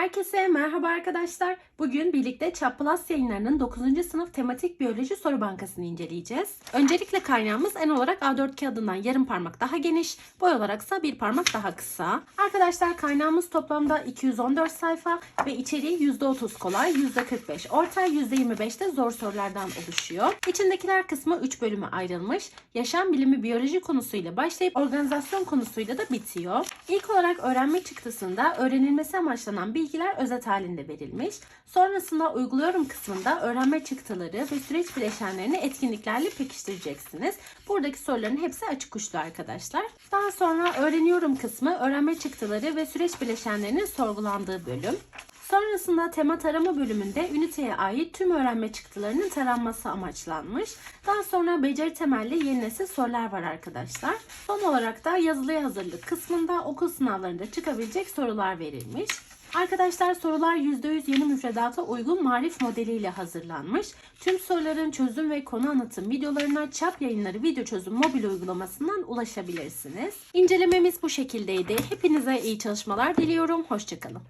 Herkese merhaba arkadaşlar. Bugün birlikte Çap Plus yayınlarının 9. sınıf tematik biyoloji soru bankasını inceleyeceğiz. Öncelikle kaynağımız en olarak A4 kağıdından yarım parmak daha geniş, boy olaraksa bir parmak daha kısa. Arkadaşlar kaynağımız toplamda 214 sayfa ve içeriği %30 kolay, %45 orta, %25 de zor sorulardan oluşuyor. İçindekiler kısmı 3 bölüme ayrılmış. Yaşam bilimi biyoloji konusuyla başlayıp organizasyon konusuyla da bitiyor. İlk olarak öğrenme çıktısında öğrenilmesi amaçlanan bilgiler özet halinde verilmiş. Sonrasında uyguluyorum kısmında öğrenme çıktıları ve süreç bileşenlerini etkinliklerle pekiştireceksiniz. Buradaki soruların hepsi açık uçlu arkadaşlar. Daha sonra öğreniyorum kısmı öğrenme çıktıları ve süreç bileşenlerinin sorgulandığı bölüm. Sonrasında tema tarama bölümünde üniteye ait tüm öğrenme çıktılarının taranması amaçlanmış. Daha sonra beceri temelli yeni nesil sorular var arkadaşlar. Son olarak da yazılıya hazırlık kısmında okul sınavlarında çıkabilecek sorular verilmiş. Arkadaşlar sorular %100 yeni müfredata uygun marif modeliyle hazırlanmış. Tüm soruların çözüm ve konu anlatım videolarına Çap Yayınları Video Çözüm mobil uygulamasından ulaşabilirsiniz. İncelememiz bu şekildeydi. Hepinize iyi çalışmalar diliyorum. Hoşçakalın.